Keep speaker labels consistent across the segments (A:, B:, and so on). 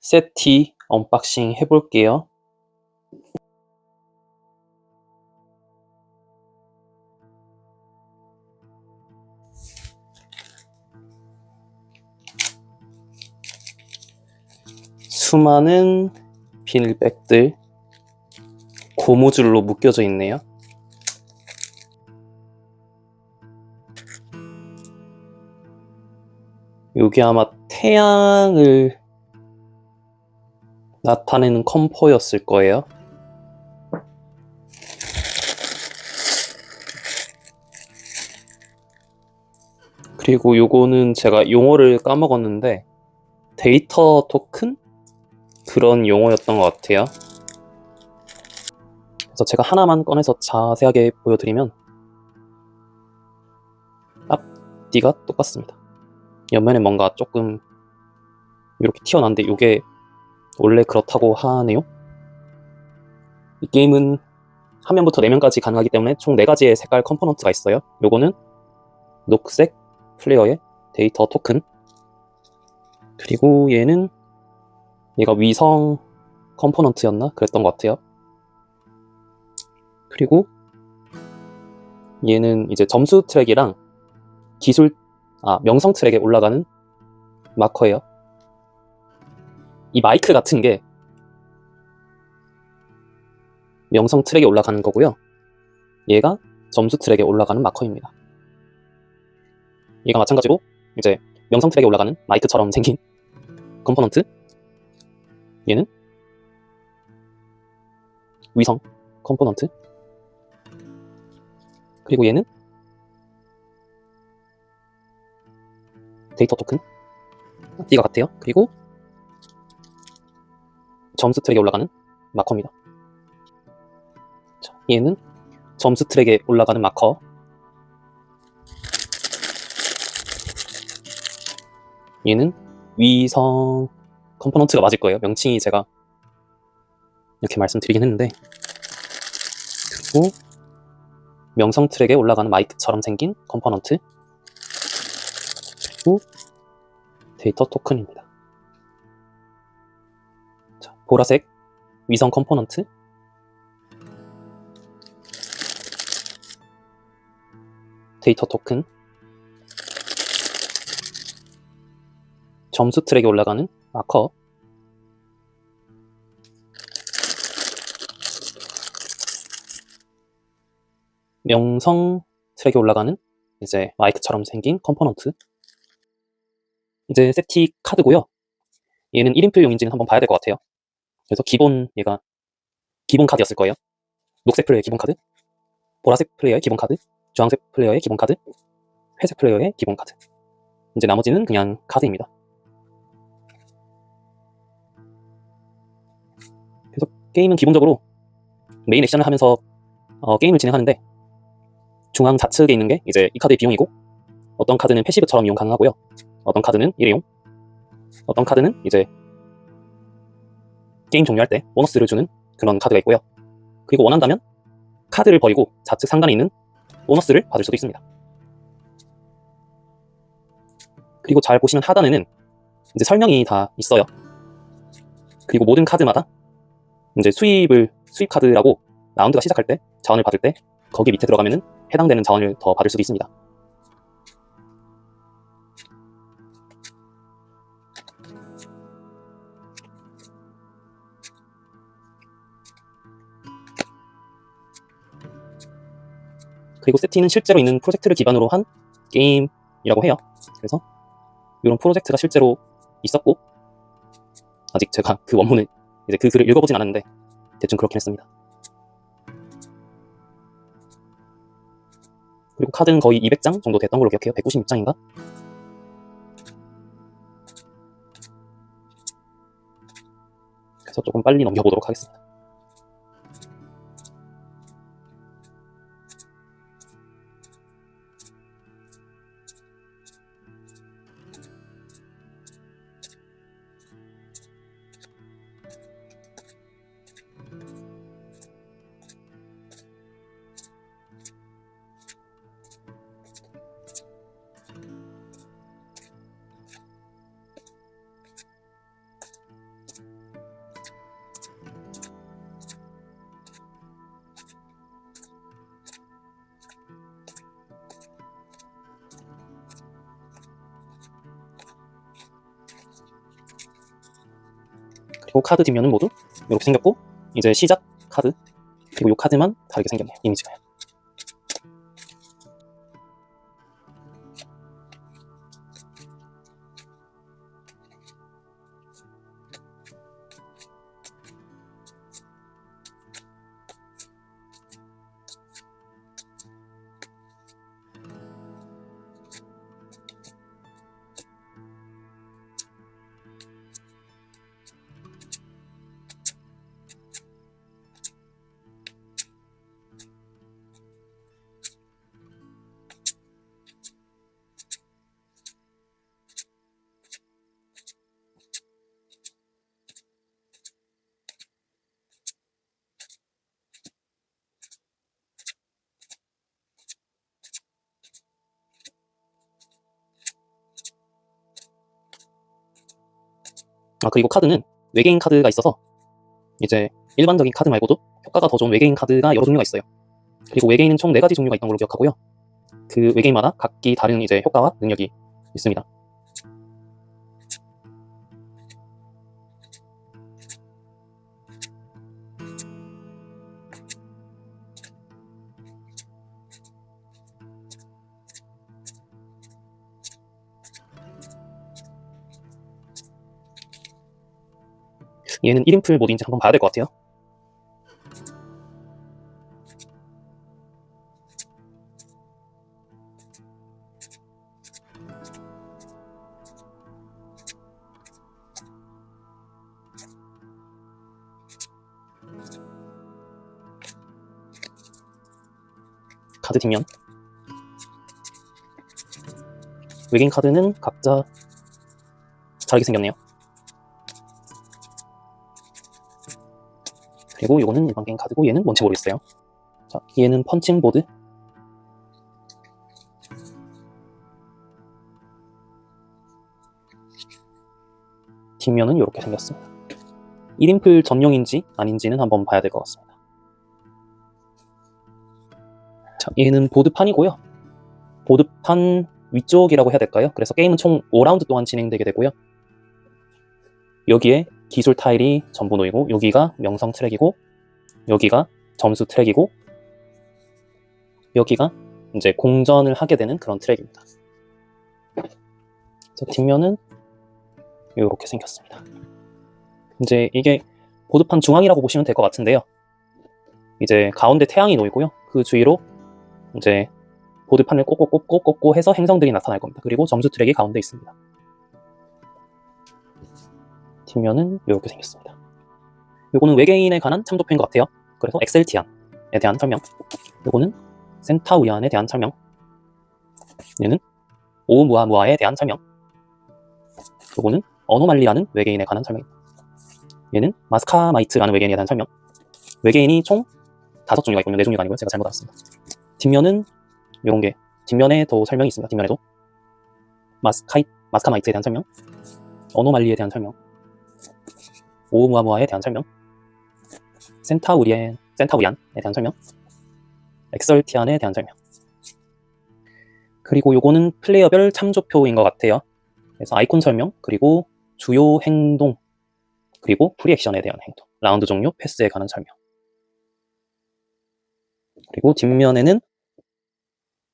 A: 세티 언박싱 해볼게요. 수많은 비닐백들 고무줄로 묶여져 있네요. 여기 아마 태양을 나타내는 컴포였을 거예요. 그리고 요거는 제가 용어를 까먹었는데 데이터 토큰? 그런 용어였던 것 같아요. 그래서 제가 하나만 꺼내서 자세하게 보여드리면 앞뒤가 똑같습니다. 옆면에 뭔가 조금 이렇게 튀어나왔는데 이게 원래 그렇다고 하네요. 이 게임은 한 면부터 네 면까지 가능하기 때문에 총 네 가지의 색깔 컴포넌트가 있어요. 요거는 녹색 플레이어의 데이터 토큰 그리고 얘는 얘가 위성 컴포넌트였나? 그랬던 것 같아요. 그리고 얘는 이제 점수 트랙이랑 기술, 아, 명성 트랙에 올라가는 마커예요. 이 마이크 같은 게 명성 트랙에 올라가는 거고요. 얘가 점수 트랙에 올라가는 마커입니다. 얘가 마찬가지로 이제 명성 트랙에 올라가는 마이크처럼 생긴 컴포넌트 얘는 위성 컴포넌트 그리고 얘는 데이터 토큰 띠가 같아요. 그리고 점수 트랙에 올라가는 마커입니다. 자, 얘는 점수 트랙에 올라가는 마커 얘는 위성 컴포넌트가 맞을 거예요. 명칭이 제가 이렇게 말씀드리긴 했는데 그리고 명성 트랙에 올라가는 마이크처럼 생긴 컴포넌트 그리고 데이터 토큰입니다. 자, 보라색 위성 컴포넌트? 데이터 토큰? 점수 트랙에 올라가는 마커? 명성 트랙에 올라가는 이제 마이크처럼 생긴 컴포넌트? 이제 세티 카드고요. 얘는 1인플용인지는 한번 봐야 될 것 같아요 그래서 기본 얘가 기본 카드였을 거예요. 녹색 플레이어의 기본 카드 보라색 플레이어의 기본 카드 주황색 플레이어의 기본 카드 회색 플레이어의 기본 카드. 이제 나머지는 그냥 카드입니다. 그래서 게임은 기본적으로 메인 액션을 하면서 어, 게임을 진행하는데 중앙 좌측에 있는 게 이제 이 카드의 비용이고 어떤 카드는 패시브처럼 이용 가능하고요. 어떤 카드는 일회용. 어떤 카드는 이제 게임 종료할 때 보너스를 주는 그런 카드가 있고요. 그리고 원한다면 카드를 버리고 좌측 상단에 있는 보너스를 받을 수도 있습니다. 그리고 잘 보시면 하단에는 이제 설명이 다 있어요. 그리고 모든 카드마다 이제 수입을 수입 카드라고 라운드가 시작할 때 자원을 받을 때 거기 밑에 들어가면은 해당되는 자원을 더 받을 수도 있습니다. 그리고 세티는 실제로 있는 프로젝트를 기반으로 한 게임이라고 해요. 그래서 이런 프로젝트가 실제로 있었고 아직 제가 그 원문을 이제 그 글을 읽어보진 않았는데 대충 그렇긴 했습니다. 그리고 카드는 거의 200장 정도 됐던 걸로 기억해요. 196장인가? 그래서 조금 빨리 넘겨보도록 하겠습니다. 그리고 카드 뒷면은 모두 이렇게 생겼고 이제 시작 카드 그리고 이 카드만 다르게 생겼네요. 이미지가 그리고 카드는 외계인 카드가 있어서 이제 일반적인 카드 말고도 효과가 더 좋은 외계인 카드가 여러 종류가 있어요. 그리고 외계인은 총 4가지 종류가 있던 걸로 기억하고요. 그 외계인마다 각기 다른 이제 효과와 능력이 있습니다. 얘는 1인풀 모드인지 한번 봐야 될 것 같아요. 카드 뒷면 외계인 카드는 각자 다르게 생겼네요. 그리고 이거는 일반 게임 카드고 얘는 뭔지 모르겠어요. 자, 얘는 펀칭 보드. 뒷면은 이렇게 생겼습니다. 1인풀 전용인지 아닌지는 한번 봐야 될 것 같습니다. 자, 얘는 보드판이고요. 보드판 위쪽이라고 해야 될까요? 그래서 게임은 총 5라운드 동안 진행되게 되고요. 여기에 기술 타일이 전부 놓이고 여기가 명성 트랙이고 여기가 점수 트랙이고 여기가 이제 공전을 하게 되는 그런 트랙입니다. 자, 뒷면은 이렇게 생겼습니다. 이제 이게 보드판 중앙이라고 보시면 될 것 같은데요. 이제 가운데 태양이 놓이고요. 그 주위로 이제 보드판을 꽂고 꽂고 해서 행성들이 나타날 겁니다. 그리고 점수 트랙이 가운데 있습니다. 뒷면은 이렇게 생겼습니다. 요거는 외계인에 관한 참조표인 것 같아요. 그래서 엑셀티안에 대한 설명. 요거는 센타우리안에 대한 설명. 얘는 오무아무아에 대한 설명. 요거는 어노말리라는 외계인에 관한 설명입니다. 얘는 마스카마이트라는 외계인에 대한 설명. 외계인이 총 다섯 종류가 있군요. 네 종류가 아니고요. 제가 잘못 알았습니다. 뒷면은 요런 게 뒷면에 더 설명이 있습니다. 뒷면에도 마스카이 마스카마이트에 대한 설명, 어노말리에 대한 설명, 오무아무아에 대한 설명, 센타우리엔, 센타우리안에 대한 설명, 엑설티안에 대한 설명. 그리고 요거는 플레이어별 참조표인 것 같아요. 그래서 아이콘 설명, 그리고 주요 행동, 그리고 프리액션에 대한 행동, 라운드 종료, 패스에 관한 설명. 그리고 뒷면에는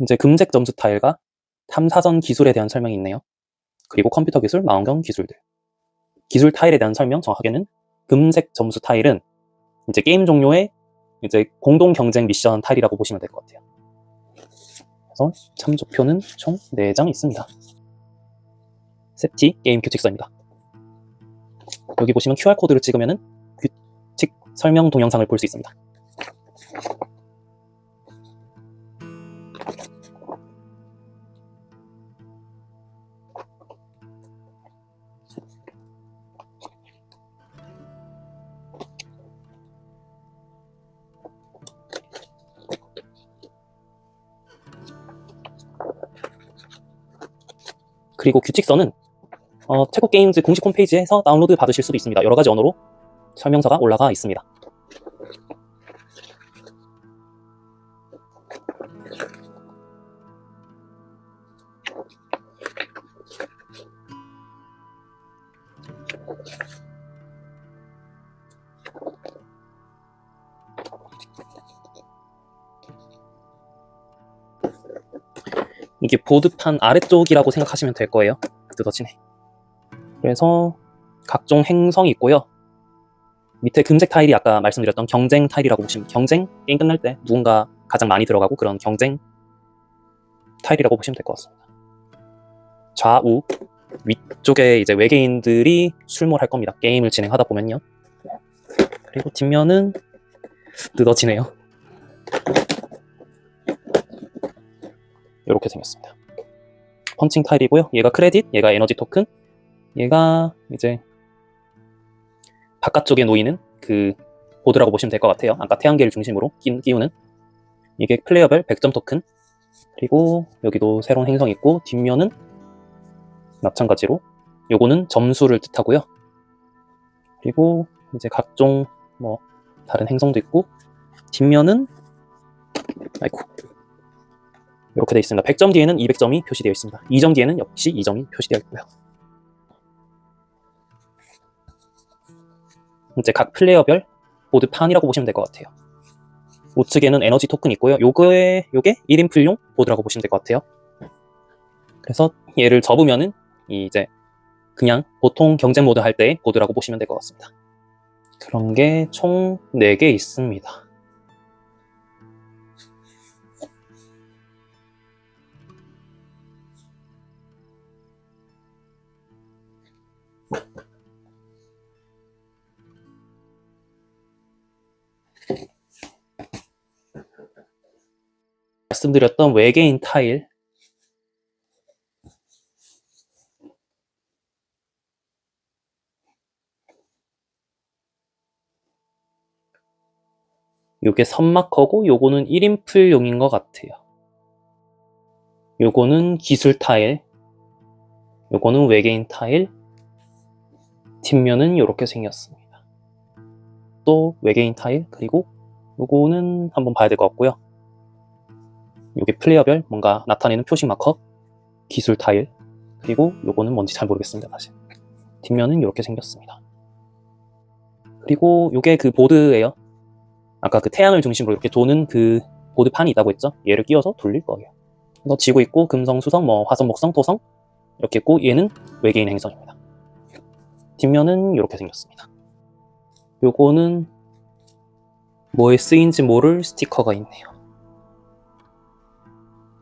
A: 이제 금색 점수 타일과 탐사선 기술에 대한 설명이 있네요. 그리고 컴퓨터 기술, 망원경 기술들. 기술 타일에 대한 설명 정확하게는 금색 점수 타일은 이제 게임 종료의 이제 공동 경쟁 미션 타일이라고 보시면 될 것 같아요. 그래서 참조표는 총 4장 있습니다. 세티 게임 규칙서입니다. 여기 보시면 QR코드를 찍으면 규칙 설명 동영상을 볼 수 있습니다. 그리고 규칙서는 어, 체코 게임즈 공식 홈페이지에서 다운로드 받으실 수도 있습니다. 여러 가지 언어로 설명서가 올라가 있습니다. 이게 보드판 아래쪽이라고 생각하시면 될 거예요. 뜯어지네. 그래서 각종 행성이 있고요. 밑에 금색 타일이 아까 말씀드렸던 경쟁 타일이라고 보시면 경쟁 게임 끝날 때 누군가 가장 많이 들어가고 그런 경쟁 타일이라고 보시면 될 것 같습니다. 좌우 위쪽에 이제 외계인들이 출몰할 겁니다. 게임을 진행하다 보면요. 그리고 뒷면은 뜯어지네요. 이렇게 생겼습니다. 펀칭 타일이고요. 얘가 크레딧, 얘가 에너지 토큰, 얘가 이제 바깥쪽에 놓이는 그 보드라고 보시면 될 것 같아요. 아까 태양계를 중심으로 끼, 끼우는 이게 플레이어별 100점 토큰 그리고 여기도 새로운 행성이 있고 뒷면은 마찬가지로 요거는 점수를 뜻하고요. 그리고 이제 각종 뭐 다른 행성도 있고 뒷면은 아이고 이렇게 되어 있습니다. 100점 뒤에는 200점이 표시되어 있습니다. 2점 뒤에는 역시 2점이 표시되어 있고요. 이제 각 플레이어별 보드판이라고 보시면 될 것 같아요. 우측에는 에너지 토큰 있고요. 요거에 요게 1인풀용 보드라고 보시면 될 것 같아요. 그래서 얘를 접으면은 이 이제 그냥 보통 경쟁 모드 할 때의 보드라고 보시면 될 것 같습니다. 그런 게 총 4개 있습니다. 말씀드렸던 외계인 타일 요게 선마커고 요거는 1인풀용인 것 같아요. 요거는 기술 타일 요거는 외계인 타일 뒷면은 이렇게 생겼습니다. 또 외계인 타일 그리고 요거는 한번 봐야 될 것 같고요. 요게 플레이어별 뭔가 나타내는 표식 마커 기술 타일 그리고 요거는 뭔지 잘 모르겠습니다 사실. 뒷면은 이렇게 생겼습니다. 그리고 요게 그 보드예요. 아까 그 태양을 중심으로 이렇게 도는 그 보드판이 있다고 했죠? 얘를 끼워서 돌릴 거예요. 그래서 지구 있고 금성 수성 뭐 화성 목성 토성 이렇게 있고 얘는 외계인 행성입니다. 뒷면은 이렇게 생겼습니다. 요거는 뭐에 쓰인지 모를 스티커가 있네요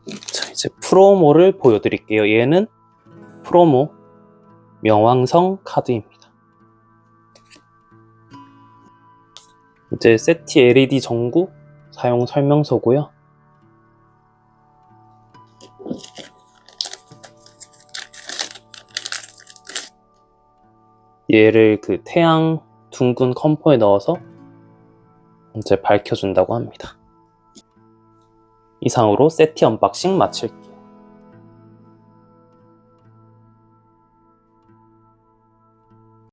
A: 자, 이제 프로모를 보여드릴게요. 얘는 프로모 명왕성 카드입니다. 이제 세티 LED 전구 사용 설명서고요. 얘를 그 태양 둥근 컴포에 넣어서 이제 밝혀준다고 합니다. 이상으로 세티 언박싱 마칠게요.